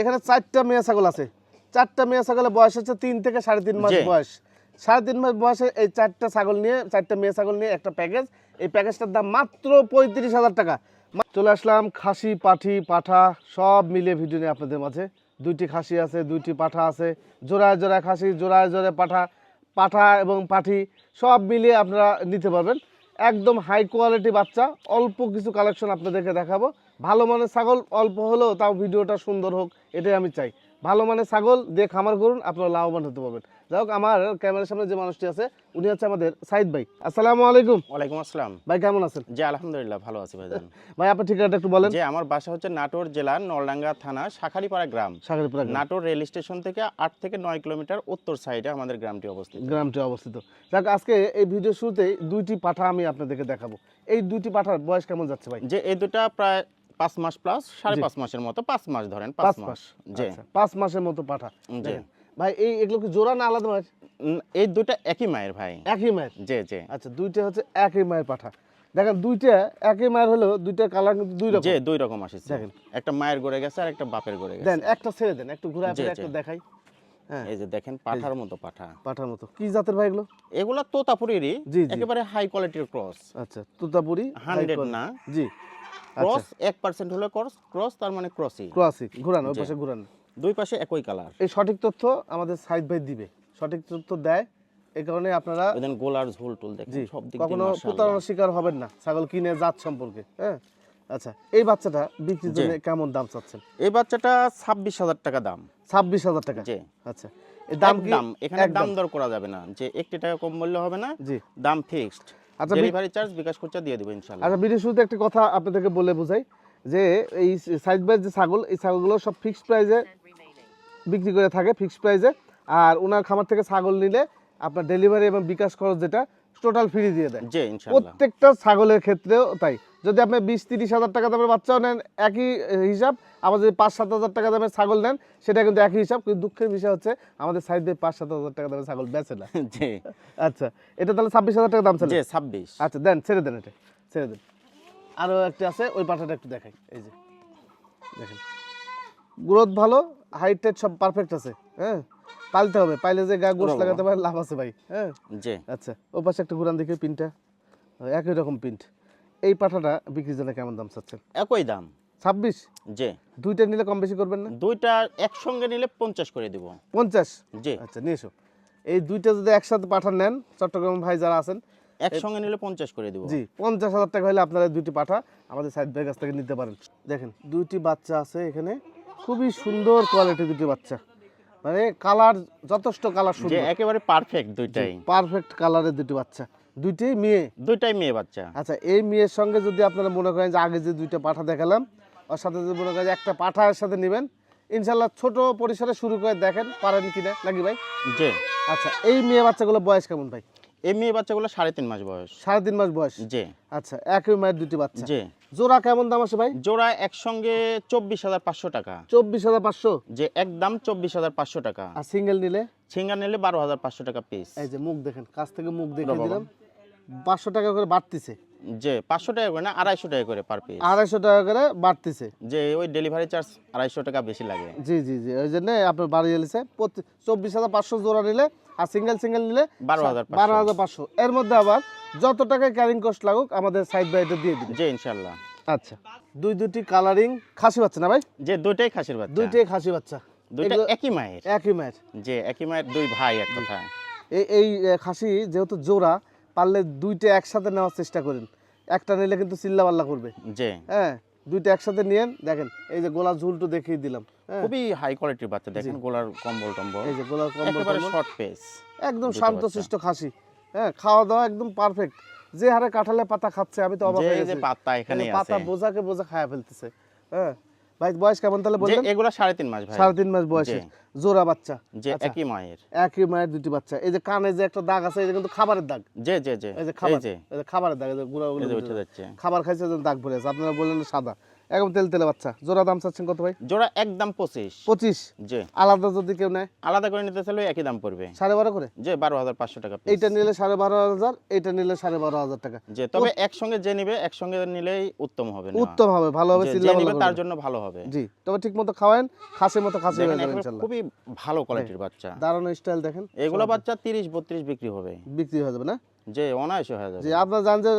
এখানে চারটা মেয়ে ছাগল আছে। চারটা মেয়ে ছাগলের বয়স হচ্ছে তিন থেকে সাড়ে তিন মাস বয়স। সাড়ে তিন মাস বয়সে এই চারটা ছাগল নিয়ে চারটা মেয়ে ছাগল নিয়ে একটা প্যাকেজ এই প্যাকেজটার দাম মাত্র পঁয়ত্রিশ হাজার টাকা। চলে আসলাম খাসি পাঠি পাঠা সব মিলিয়ে ভিডিও নিয়ে আপনাদের মাঝে। দুইটি খাসি আছে দুইটি পাঠা আছে। জোড়ায় জোড়ায় খাসি জোড়ায় জোড়ায় পাঠা পাঠা এবং পাঠি সব মিলিয়ে আপনারা নিতে পারবেন। একদম হাই কোয়ালিটি বাচ্চা অল্প কিছু কালেকশন আপনাদেরকে দেখাবো। ভালো মানের ছাগল অল্প হলেও তাও ভিডিওটা সুন্দর হোক এটাই আমি চাই। ভালো মানের ছাগল দিয়ে খামার করুন আপনারা লাভবান হতে পারবেন। যাই হোক আমার ক্যামেরার সামনে যে মানুষটি আছে উনি হচ্ছে আমাদের সাইদ ভাই। আসসালামু আলাইকুম। ওয়ালাইকুম আসসালাম। ভাই কেমন আছেন? জি আলহামদুলিল্লাহ ভালো আছি ভাই ভাই আপনার ঠিকানাটা একটু বলেন। যে আমার বাসা হচ্ছে নাটোর জেলার নলডাঙ্গা থানা শাখারিপাড়া গ্রাম। গ্রাম। নাটোর রেল স্টেশন থেকে আট থেকে নয় কিলোমিটার উত্তর সাইডে আমাদের গ্রামটি অবস্থিত। গ্রামটি অবস্থিত। যাক আজকে এই ভিডিও শুরুতে দুইটি পাঠা আমি আপনাদেরকে দেখাবো। এই দুইটি পাঠার বয়স কেমন যাচ্ছে ভাই? যে এই দুটা প্রায় পাঁচ মাস প্লাস সাড়ে পাঁচ মাসের মতো পাঁচ মাস ধরেন পাঁচ মাস। জি। আচ্ছা, পাঁচ মাসের মতো পাঠা। জি। ভাই এই এগুলো কি জোড়া না আলাদা মায়ের? এই দুটা একই মায়ের ভাই। একই মায়ের? জি জি। আচ্ছা দুইটা হচ্ছে একই মায়ের পাঠা। দেখেন দুইটা একই মায়ের হলেও দুইটা কালার কিন্তু দুই রকম। যে দুই রকম আসছে। দেখেন। একটা মায়ের গড়ে গেছে আর একটা বাপের গড়ে গেছে। দেন একটা ছেড়ে দেন একটু ঘুরে জি, জি। একটা দেখাই। হ্যাঁ। এই যে দেখেন পাঠার মতো পাঠা। পাঠার মতো। কি জাতের ভাই এগুলো? এগুলা তোতাপুরিরই। জি, জি। একেবারে হাই কোয়ালিটির ক্রস আচ্ছা তুতাপুরি হান্ড্রেড না। জি। ক্রস এক পার্সেন্ট হলে ক্রস ক্রস তার মানে ক্রসই ক্লাসিক ঘুরান ওই পাশে ঘুরান। দুই পাশে একই কালার এই সঠিক তথ্য আমাদের সাইদ ভাই দিবে। সঠিক তথ্য দেয় এই কারণে আপনারা ওই গোলার ঝোল টোল দেখেন সব দিক কখনো দিয়ে প্রতারণার শিকার হবেন না। ছাগল কিনে জাত সম্পর্কে হ্যাঁ? আচ্ছা এই বাচ্চাটা বিক্রির জন্য কেমন দাম চাচ্ছেন? এই বাচ্চাটা ছাব্বিশ হাজার টাকা দাম। ছাব্বিশ হাজার টাকা? জি। আচ্ছা এই দাম দাম এখানে দাম দর করা যাবে না। যে একটি টাকা কম মূল্য হবে না। জি। দাম ফিক্সড আচ্ছা, ডেলিভারি চার্জ বিকাশ খরচা দিয়ে দেবো ইনশাআল্লাহ আচ্ছা ভিডিও শুরুতে একটা কথা আপনাদেরকে বলে বোঝাই যে এই সাইড বাই যে ছাগল এই ছাগলগুলো সব ফিক্সড প্রাইসে বিক্রি করে থাকে ফিক্সড প্রাইসে আর ওনার খামার থেকে ছাগল নিলে আপনার ডেলিভারি এবং বিকাশ খরচ যেটা টোটাল ফ্রি দিয়ে দেয়। প্রত্যেকটা ছাগলের ক্ষেত্রেও তাই। যদি আপনি বিশ তিরিশ হাজার টাকা দামের বাচ্চাও নেন একই হিসাব। আবার যদি পাঁচ সাত হাজার টাকা দামের ছাগল নেন সেটা কিন্তু একই হিসাব। কিন্তু দুঃখের বিষয় হচ্ছে আমাদের সাইড দিয়ে পাঁচ সাত হাজার টাকা দামের ছাগল বেচে না। জি। আচ্ছা এটা তাহলে ছাব্বিশ হাজার টাকা দাম চলে জি ছাব্বিশ। আচ্ছা দেন ছেড়ে দেন এটা ছেড়ে দেন। আরও একটা আছে ওই পাঠাটা একটু দেখাই। এই যে দেখেন। গ্রোথ ভালো হাইট টাইট সব পারফেক্ট আছে হ্যাঁ? পালতে হবে পাইলে যে গা গোস লাগাতে পারে লাভ আছে ভাই হ্যাঁ? জি। আচ্ছা ও পাশে একটা ঘুরান দেখি পিনটা। একই রকম প্রিন্ট এই পাঠাটা বিক্রির জন্য কেমন দাম চাচ্ছেন? একই দাম। ছাব্বিশ? জি। দুইটা নিলে কম বেশি করবেন না? দুইটা একসঙ্গে নিলে পঞ্চাশ করে দিব। পঞ্চাশ? জি। আচ্ছা নিয়ে এসো। এই দুইটা যদি একসাথে পাঠান নেন চট্টগ্রাম ভাই যারা আছেন একসঙ্গে নিলে পঞ্চাশ করে দিব। জি পঞ্চাশ হাজার টাকা হলে আপনারা দুইটি পাঠা আমাদের সাইড ভাইয়ের কাছ থেকে নিতে পারেন। দেখেন দুইটি বাচ্চা আছে এখানে। খুবই সুন্দর কোয়ালিটি দুটি বাচ্চা। মানে কালার যথেষ্ট কালার সুন্দর। একেবারে পারফেক্ট দুইটাই। পারফেক্ট কালারের দুটি বাচ্চা। দুইটাই মেয়ে? দুইটাই মেয়ে বাচ্চা। আচ্ছা এই মেয়ের সঙ্গে যদি আপনারা মনে করেন যে আগে যে দুইটা পাঠা দেখালাম ওর সাথে যদি মনে করেন যে একটা পাঠার সাথে নেবেন ইনশাল্লাহ ছোট পরিসরে শুরু করে দেখেন পারেন কিনা নাকি ভাই? জি। আচ্ছা এই মেয়ে বাচ্চাগুলো বয়স কেমন ভাই? এই মেয়ে বাচ্চাগুলো সাড়ে তিন মাস বয়স। সাড়ে তিন মাস বয়স? জি। আচ্ছা একই মায়ের দুটি বাচ্চা। জি। জোড়া কেমন দাম আছে ভাই? জোড়া একসঙ্গে চব্বিশ হাজার পাঁচশো টাকা। চব্বিশ হাজার পাঁচশো? যে একদম চব্বিশ হাজার পাঁচশো টাকা। আর সিঙ্গেল নিলে? সিঙ্গার নিলে বারো হাজার পাঁচশো টাকা পিস এই যে মুখ দেখেন কাছ থেকে মুখ দেখে দিলাম। পাঁচশো টাকা করে বাড়তিছে। যে পাঁচশো টাকা করে না আড়াইশো টাকা করে পার পিস আড়াইশো টাকা করে বাড়তিছে। যে ওই ডেলিভারি চার্জ আড়াইশো টাকা বেশি লাগে। জি জি জি ওই জন্য আপনার বাড়ি এলেছে চব্বিশ হাজার পাঁচশো জোড়া নিলে আর সিঙ্গেল সিঙ্গেল নিলে বারো হাজার বারো হাজার পাঁচশো। এর মধ্যে আবার যত টাকায় ক্যারিং কস্ট লাগুক আমাদের সাইড বাইটা দিয়ে দিন যে ইনশাল্লাহ আচ্ছা দুই দুটি কালারিং খাসি বাচ্চা না ভাই? যে দুইটাই খাসির বাচ্চা। দুইটাই খাসি বাচ্চা। দুইটা একই মায়ের। একই মায়ের। যে একই মায়ের দুই ভাই এক কথা এই এই খাসি যেহেতু জোড়া পারলে দুইটা একসাথে নেওয়ার চেষ্টা করেন। একটা নিলে কিন্তু চিল্লা পাল্লা করবে। হ্যাঁ দুইটা একসাথে নিয়েন দেখেন এই যে গোলা ঝুলটু দেখিয়ে দিলাম হ্যাঁ। খুবই হাই কোয়ালিটির বাচ্চা দেখেন গোলার কম্বল টম্বল। এই যে গোলার কম্বল শর্ট পেস একদম শান্তশিষ্ট খাসি। হ্যাঁ খাওয়া দাওয়া একদম পারফেক্ট যে হারে কাঁঠালে পাতা খাচ্ছে আমি তো অবাক হয়ে যে গেছি। পাতা এখানে যে পাতা বোঝাকে বোঝা খায়া ফেলতেছে। হ্যাঁ ভাই বয়স কেমন তাহলে বললেন? এগুলা সাড়ে তিন মাস ভাই। সাড়ে তিন মাস বয়সে জোড়া বাচ্চা। যে আচ্ছা। একই মায়ের। একই মায়ের দুটি বাচ্চা। এই যে কানে যে একটা দাগ আছে এটা কিন্তু খাবারের দাগ। যে যে যে এই যে খাবার এই যে। খাবারের দাগ গুঁড়া উঠে যাচ্ছে খাবার খাইছে দাগ পড়ে আছে। আপনারা বললেন সাদা। একদম তেল তেলে বাচ্চা। জোড়া দাম চাচ্ছেন কত ভাই? জোড়া একদম পঁচিশ। পঁচিশ? যে আলাদা যদি কেউ নেয়? আলাদা করে নিতে চাইলে একই দাম পড়বে। সাড়ে বারো করে? যে বারো হাজার পাঁচশো টাকা এইটা নিলে সাড়ে বারো হাজার এইটা নিলে সাড়ে বারো হাজার টাকা। যে তবে একসঙ্গে যে নিবে একসঙ্গে নিলেই উত্তম হবে উত্তম হবে ভালো হবে তার জন্য ভালো হবে। জি তবে ঠিক মতো খাওয়ান খাসির মতো খাসি হয়ে যাবে খুবই ভালো কোয়ালিটির বাচ্চা। দারুণ স্টাইল দেখেন। এগুলো বাচ্চা তিরিশ বত্রিশ বিক্রি হবে। বিক্রি হয়ে যাবে না? যে অনায়াসে হয়ে যাবে। জি আপনারা জানেন যে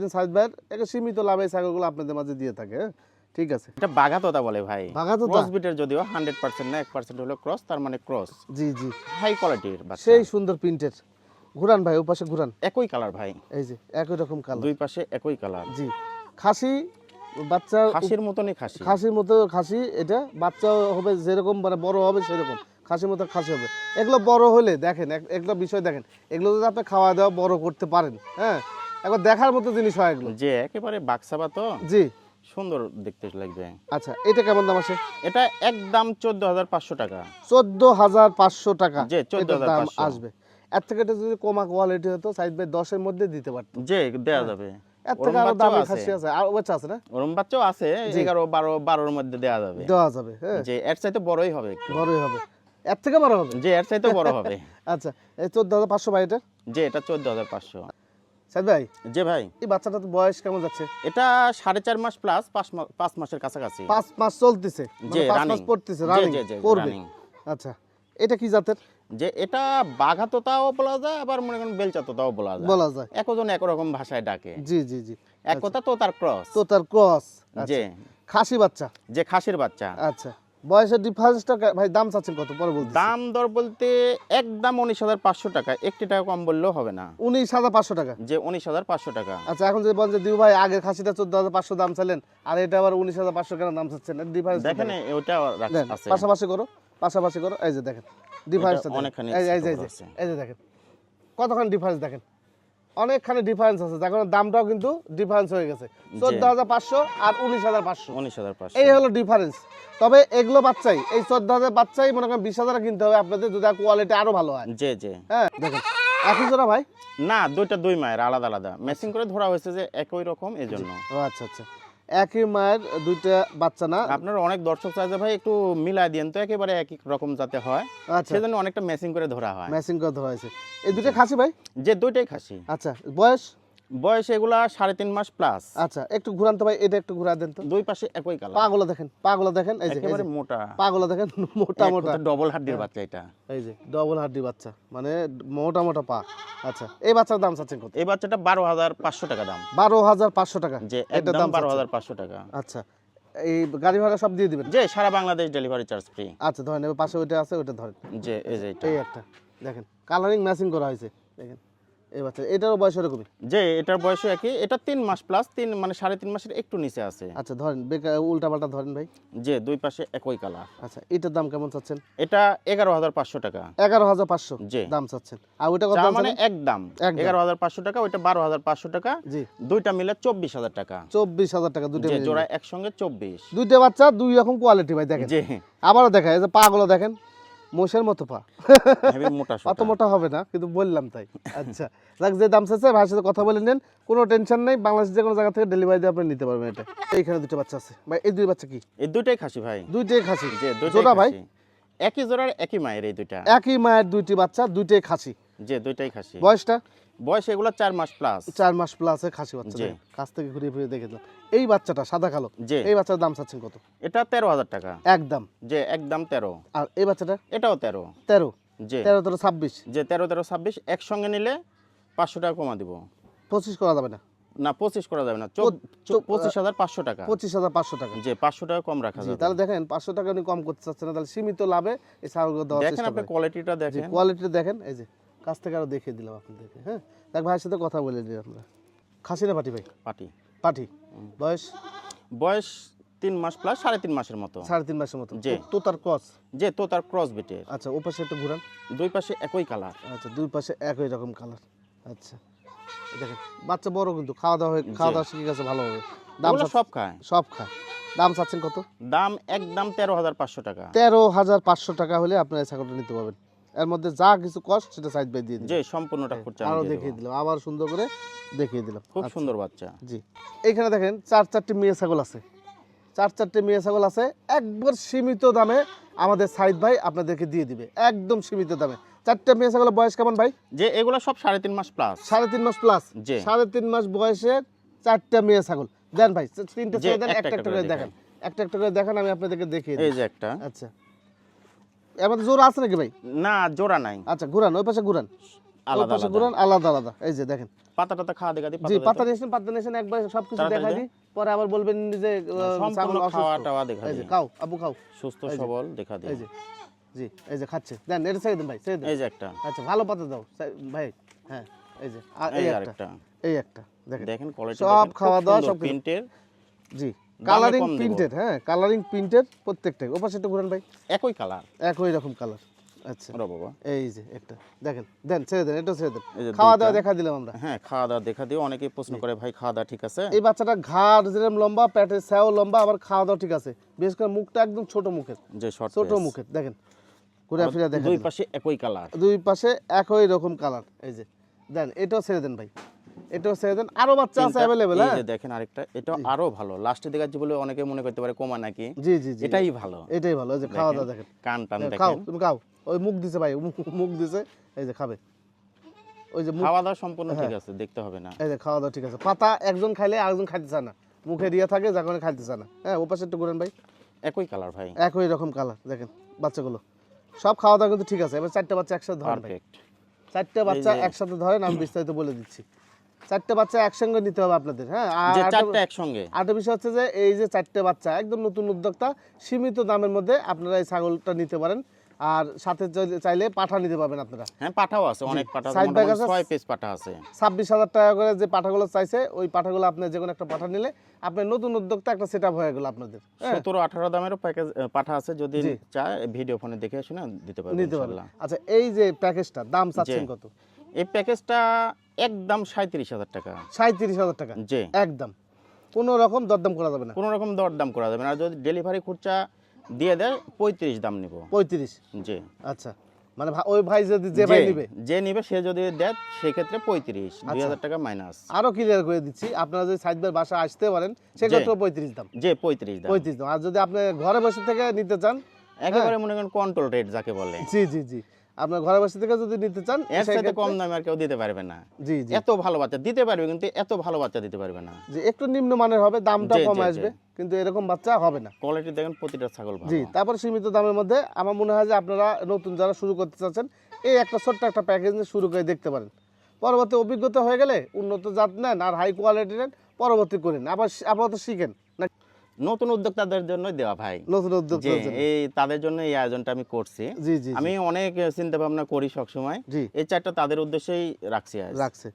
দিন সাইদ ভাইয়ের একটা সীমিত লাভে ছাগলগুলো আপনাদের মাঝে দিয়ে থাকে হ্যাঁ? ঠিক আছে। এটা বাঘাতোতা বলে ভাই। বাঘাতোতা? ক্রস বিটের যদিও হান্ড্রেড পার্সেন্ট না এক পার্সেন্ট হলো ক্রস তার মানে ক্রস জি জি। হাই কোয়ালিটির বাচ্চা। সেই সুন্দর প্রিন্টের ঘুরান ভাই ওপাশে ঘুরান। একই কালার ভাই। এই যে একই রকম কালার দুই পাশে একই কালার জি। খাসি বাচ্চা খাসির মতনই খাসি। খাসির মতো খাসি এটা বাচ্চা হবে যেরকম মানে বড় হবে সেরকম। খাসির মতো খাসি হবে। এগুলো বড় হলে দেখেন এগুলো বিষয় দেখেন এগুলো যদি আপনি খাওয়া দাওয়া বড় করতে পারেন হ্যাঁ? একবার দেখার মতো জিনিস হয় এগুলো। যে একেবারে বাক্সাবা তো। জি। সুন্দর দেখতে লাগবে। আচ্ছা এটা কেমন দাম আছে? এটা একদম চোদ্দ হাজার পাঁচশো টাকা। চোদ্দ হাজার পাঁচশো টাকা। এটার 14,500 দাম আসবে। এর থেকে এটা যদি কমা কোয়ালিটি হতো সাইড বাই দশের মধ্যে দিতে পারতো। যে দেওয়া যাবে। এর ওরম থেকে আরও বাচ্চাও দামি আছে। খাসি আছে। আর বাচ্চা আছে না? ওরম বাচ্চাও আছে। এগারো বারো বারোর মধ্যে দেওয়া যাবে। দেওয়া যাবে হ্যাঁ। যে এর চাইতে বড়ই হবে বড়ই হবে। এর থেকে বড় হবে? যে এর চাইতে বড় হবে। আচ্ছা এই চোদ্দ হাজার পাঁচশো ভাই এটা? যে এটা চোদ্দ হাজার পাঁচশো। ভাই? যে ভাই। এই বাচ্চাটা বয়স কেমন যাচ্ছে? এটা সাড়ে চার মাস প্লাস পাঁচ মাসের কাছাকাছি। পাঁচ মাস চলতেছে? মানে পাঁচ রানিং মাস পড়তেছে রানিং করবে। আচ্ছা এটা কি জাতের? যে এটা বাঘাতোতাও বলা যায় আবার মনে করেন বেলচাতোতাও বলা যায়। বলা যায়। একজন একরকম ভাষায় ডাকে। জি জি জি। এক কথা তো তার ক্রস। তো তার ক্রস যে খাসি বাচ্চা? যে খাসির বাচ্চা। আচ্ছা। বয়সের ডিফারেন্সটা ভাই দাম চাচ্ছেন কত? পরে বলতে দাম দর বলতে একদম উনিশ হাজার পাঁচশো টাকা। একটি টাকা কম বললেও হবে না। উনিশ হাজার পাঁচশো টাকা? যে উনিশ হাজার পাঁচশো টাকা। আচ্ছা এখন যদি বলেন যে দিউ ভাই আগের খাসিটা চোদ্দ হাজার পাঁচশো দাম চাইলেন আর এটা আবার উনিশ হাজার পাঁচশো কেন দাম চাচ্ছেন? ডিফারেন্স দেখেন ওটা পাশাপাশি করো পাশাপাশি করো। এই যে দেখেন ডিফারেন্সটা অনেকখানি এই যে এই যে দেখেন। কতখানি ডিফারেন্স দেখেন? অনেকখানি ডিফারেন্স আছে। যার কারণে দামটাও কিন্তু ডিফারেন্স হয়ে গেছে। চোদ্দ হাজার পাঁচশো আর উনিশ হাজার পাঁচশো। উনিশ হাজার পাঁচশো। এই হলো ডিফারেন্স তবে এগুলো বাচ্চাই। এই চোদ্দ হাজার বাচ্চাই মনে করেন বিশ হাজার কিনতে হবে আপনাদের যদি কোয়ালিটি আরও ভালো হয়। যে যে হ্যাঁ দেখেন। একই জোড়া ভাই? না দুইটা দুই মায়ের আলাদা আলাদা। মেসিং করে ধরা হয়েছে যে একই রকম এজন্য। আচ্ছা আচ্ছা। একই মায়ের দুইটা বাচ্চা না? আপনার অনেক দর্শক চাইছে ভাই একটু মিলাই দিন তো একেবারে এক এক রকম যাতে হয়। আচ্ছা। সেজন্য অনেকটা মেসিং করে ধরা হয়। ম্যাচিং করে ধরা হয়েছে। এই দুইটা খাসি ভাই? যে দুইটাই খাসি। আচ্ছা বয়স? বয়স এগুলা সাড়ে তিন মাস প্লাস আচ্ছা একটু ঘুরান তো ভাই এটা একটু ঘুরা দেন তো। দুই পাশে একই কালার পাগুলো দেখেন পাগুলো দেখেন এই যে একেবারে মোটা। পাগুলো দেখেন মোটা মোটা। ডবল হাড্ডির বাচ্চা এটা। এই যে ডবল হাড্ডি বাচ্চা মানে মোটা মোটা পা। আচ্ছা এই বাচ্চার দাম চাচ্ছেন কত? এই বাচ্চাটা বারো হাজার পাঁচশো টাকা দাম। বারো হাজার পাঁচশো টাকা যে এটার দাম বারো হাজার পাঁচশো টাকা। আচ্ছা এই গাড়ি ভাড়া সব দিয়ে দিবেন? যে সারা বাংলাদেশ ডেলিভারি চার্জ ফ্রি আচ্ছা ধরেন পাশে ওইটা আছে ওইটা ধরেন। যে এই যে এটা। এই একটা দেখেন কালারিং ম্যাচিং করা হয়েছে দেখেন। এই বাচ্চা এটারও বয়স এরকমই? যে এটার বয়স একই এটা তিন মাস প্লাস তিন মানে সাড়ে তিন মাসের একটু নিচে আছে। আচ্ছা ধরেন উল্টা পাল্টা ধরেন ভাই। যে দুই পাশে একই কালার আচ্ছা এটার দাম কেমন চাচ্ছেন? এটা এগারো হাজার পাঁচশো টাকা। এগারো হাজার পাঁচশো? জি। দাম চাচ্ছেন। আর ওইটা কত মানে একদম। একদম। এগারো হাজার পাঁচশো টাকা ওইটা বারো হাজার পাঁচশো টাকা। জি। দুইটা মিলে চব্বিশ হাজার টাকা। চব্বিশ হাজার টাকা। জোড়া একসঙ্গে চব্বিশ। দুইটা বাচ্চা দুই রকম কোয়ালিটি ভাই দেখেন। যে। আবারও দেখা এই যে পা গুলো দেখেন। মোষের মতো পা। মোটা অত মোটা হবে না কিন্তু বললাম তাই। আচ্ছা যাক যে দাম চাচ্ছে ভাইয়ের সাথে কথা বলে নেন। কোনো টেনশন নেই বাংলাদেশ যে কোনো জায়গা থেকে ডেলিভারি দিয়ে আপনি নিতে পারবেন এটা। এইখানে দুটো বাচ্চা আছে। ভাই এই দুই বাচ্চা কি? এই দুইটাই খাসি ভাই। দুইটাই খাসি? জোড়া ভাই? একই জোড়ার একই মায়ের এই দুইটা। একই মায়ের দুইটি বাচ্চা দুইটাই খাসি। যে দুইটাই খাসি। বয়সটা? বয়স এগুলো চার মাস প্লাস চার মাস প্লাসে খাসি বাচ্চা। কাছ থেকে ঘুরিয়ে ফিরিয়ে দেখে দিলাম এই বাচ্চাটা সাদা কালো যে এই বাচ্চার দাম চাচ্ছেন কত? এটা তেরো হাজার টাকা। একদম। যে একদম তেরো। আর এই বাচ্চাটা? এটাও তেরো। তেরো? যে তেরো তেরো ছাব্বিশ? যে তেরো তেরো ছাব্বিশ। একসঙ্গে নিলে পাঁচশো টাকা কমা দিব। পঁচিশ করা যাবে না? না পঁচিশ করা যাবে না। পঁচিশ হাজার পাঁচশো টাকা। পঁচিশ হাজার পাঁচশো টাকা। যে পাঁচশো টাকা কম রাখা যাবে। তাহলে দেখেন পাঁচশো টাকা উনি কম করতে চাচ্ছেন না তাহলে সীমিত লাভে এই দেওয়ার দেখেন আপনি কোয়ালিটিটা দেখেন। কোয়ালিটি দেখেন এই যে। কাছ থেকে আরও দেখিয়ে দিলাম আপনাদেরকে হ্যাঁ? দেখ ভাইয়ের সাথে কথা বলে দিই আমরা। খাসি না পাটি ভাই? পাটি। পাটি। বয়স? বয়স তিন মাস প্লাস সাড়ে তিন মাসের মতো। সাড়ে তিন মাসের মতো। যে তো তার ক্রস যে তো তার ক্রস বিটের আচ্ছা ও পাশে একটু ঘুরান। দুই পাশে একই কালার আচ্ছা দুই পাশে একই রকম কালার আচ্ছা। দেখেন বাচ্চা বড় কিন্তু খাওয়া দাওয়া হয়ে খাওয়া দাওয়া শিখে গেছে ভালোভাবে দাম ওগুলো সব খায়। সব খায়। দাম চাচ্ছেন কত? দাম একদম তেরো হাজার পাঁচশো টাকা। তেরো হাজার পাঁচশো টাকা হলে আপনার ছাগলটা নিতে পারবেন। এর মধ্যে যা কিছু কষ্ট সেটা সাইড বাই দিয়ে যে সম্পূর্ণটা খরচা আমি আরও দেখিয়ে দিলাম আবার সুন্দর করে দেখিয়ে দিলাম। খুব আচ্ছা, সুন্দর বাচ্চা। জি। এইখানে দেখেন চার চারটি মেয়ে ছাগল আছে। চার চারটে মেয়ে ছাগল আছে একবার সীমিত দামে আমাদের সাইদ ভাই আপনাদেরকে দিয়ে দিবে একদম সীমিত দামে। চারটা মেয়ে ছাগলের বয়স কেমন ভাই? যে এগুলো সব সাড়ে তিন মাস প্লাস সাড়ে তিন মাস প্লাস জি। সাড়ে তিন মাস বয়সে চারটা মেয়ে ছাগল। দেন ভাই তিনটে ছেড়ে দেন একটা একটা করে দেখেন। একটা একটা করে দেখেন আমি আপনাদেরকে দেখিয়ে এই দিই যে একটা। আচ্ছা। এর মধ্যে জোর আছে নাকি ভাই? না জোড়া নাই। আচ্ছা ঘুরান ওই পাশে ঘুরান। আলাদা পাশে ঘুরান আলাদা আলাদা। এই যে দেখেন। পাতা টাতা খাওয়া দেখা দিই জি পাতা নিয়েছেন পাতা নিয়েছেন একবার সবকিছু দেখা দিই পরে আবার বলবেন যে সম্পূর্ণ খাওয়া টাওয়া দেখা দিই খাও আবু খাও। সুস্থ। সবল দেখা এই যে জি এই যে খাচ্ছে। দেন এটা ছেড়ে দেন ভাই ছেড়ে দেন। এই যে একটা। আচ্ছা ভালো পাতা দাও ভাই হ্যাঁ এই যে এই একটা এই একটা দেখেন। দেখেন কোয়ালিটি সব খাওয়া দাওয়া সব প্রিন্টের। জি। কালারিং প্রিন্টেড হ্যাঁ কালারিং প্রিন্টেড প্রত্যেকটাই। ওপাশে একটু ঘুরান ভাই। একই কালার একই রকম কালার আচ্ছা। বাবা। এই যে একটা দেখেন দেন ছেড়ে দেন এটা ছেড়ে দেন। খাওয়া দাওয়া দেখা দিলাম আমরা। হ্যাঁ খাওয়া দাওয়া দেখা দিও অনেকেই প্রশ্ন করে ভাই খাওয়া দাওয়া ঠিক আছে? এই বাচ্চাটা ঘাড় যেরকম লম্বা পেটের স্যাও লম্বা আবার খাওয়া দাওয়া ঠিক আছে। বিশেষ করে মুখটা একদম ছোট মুখের। যে শর্ট ছোট মুখের দেখেন। ঘুরে ফিরে দেখেন দুই পাশে একই কালার দুই পাশে একই রকম কালার এই যে দেন এটাও ছেড়ে দেন ভাই। এটাও আরও বাচ্চা আছে এই হ্যাঁ? যে দেখেন আরেকটা এটা আরও ভালো। বলে অনেকে মনে করতে পারে কমা নাকি। জি জি জি। এটাই ভালো। এটাই ভালো এই যে খাওয়া দাওয়া দেখেন। কান টান হ্যাঁ, খাও তুমি খাও। ওই মুখ দিছে ভাই মুখ- দিছে এই যে খাবে। ওই যে খাওয়া দাওয়া সম্পূর্ণ হ্যাঁ। ঠিক আছে দেখতে হবে না। এই যে খাওয়া দাওয়া ঠিক আছে। পাতা একজন খাইলে আরেকজন খাইতে চায় না। মুখে দিয়ে থাকে যার কারণে খাইতে চায় না। হ্যাঁ ও পাশে একটু ঘুরেন ভাই। একই কালার ভাই। একই রকম কালার দেখেন বাচ্চাগুলো। সব খাওয়া দাওয়া কিন্তু ঠিক আছে। এবার চারটে বাচ্চা একসাথে ধরেন ভাই। চারটে বাচ্চা একসাথে ধরেন আমি বিস্তারিত বলে দিচ্ছি। চারটে বাচ্চা একসঙ্গে নিতে হবে আপনাদের হ্যাঁ? আর চারটা একসঙ্গে? আরেকটা বিষয় হচ্ছে যে এই যে চারটে বাচ্চা একদম নতুন উদ্যোক্তা সীমিত দামের মধ্যে আপনারা এই ছাগলটা নিতে পারেন। আর সাথে চাইলে- পাঠা নিতে পারবেন আপনারা। হ্যাঁ পাঠাও আছে অনেক পাঠা আছে? ছয় পিস পাঠা আছে। ছাব্বিশ হাজার টাকা করে যে পাঠাগুলো চাইছে ওই পাঠাগুলো আপনি যে কোনো একটা পাঠা নিলে আপনার নতুন উদ্যোক্তা একটা সেট হয়ে গেল আপনাদের হ্যাঁ? সতেরো আঠারো দামেরও প্যাকেজ পাঠা আছে যদি। চায় ভিডিও ফোনে দেখে শুনে দিতে পারবেন আচ্ছা এই যে প্যাকেজটা দাম চাচ্ছেন কত? এই প্যাকেজটা একদম সাঁত্রিশ হাজার টাকা। সাঁত্রিশ হাজার টাকা? যে একদম। কোনো রকম দরদাম করা যাবে না? কোনো রকম দরদাম করা যাবে না। আর যদি ডেলিভারি খরচা দিয়ে দেয় পঁয়ত্রিশ দাম নিব। পঁয়ত্রিশ? জি। আচ্ছা। মানে ওই ভাই যদি যে ভাই নিবে? যে নিবে সে যদি দেয় সেক্ষেত্রে পঁয়ত্রিশ দুই আচ্ছা। হাজার টাকা মাইনাস। আরও ক্লিয়ার করে দিচ্ছি। আপনারা যদি সাইডবার বাসা আসতে পারেন সেক্ষেত্রে পঁয়ত্রিশ দাম। যে পঁয়ত্রিশ দাম। পঁয়ত্রিশ দাম। আর যদি আপনি ঘরে বসে থেকে নিতে চান একেবারে মনে করেন কন্ট্রোল রেট যাকে বলে। জি জি জি। আপনার ঘরে বসে থেকে যদি নিতে চান এর সাথে কম দামে আর কেউ দিতে পারবে না। জি জি। এত ভালো বাচ্চা দিতে পারবে কিন্তু এত ভালো বাচ্চা দিতে পারবে না। জি একটু নিম্নমানের হবে দামটা কম আসবে কিন্তু এরকম বাচ্চা হবে না। কোয়ালিটি দেখেন প্রতিটা ছাগল ভালো। জি তারপর সীমিত দামের মধ্যে আমার মনে হয় যে আপনারা নতুন যারা শুরু করতে চাচ্ছেন এই একটা ছোট্ট একটা প্যাকেজ নিয়ে শুরু করে দেখতে পারেন। পরবর্তী অভিজ্ঞতা হয়ে গেলে উন্নত জাত নেন আর হাই কোয়ালিটি নেন পরবর্তী করেন আবার আপাতত শিখেন। নতুন উদ্যোক্তাদের জন্য দেওয়া ভাই। নতুন উদ্যোক্তা এই তাদের জন্য এই আয়োজনটা আমি করছি। জি জি আমি অনেক চিন্তা ভাবনা করি সবসময়। এই চারটা তাদের উদ্দেশ্যেই রাখছি রাখছে।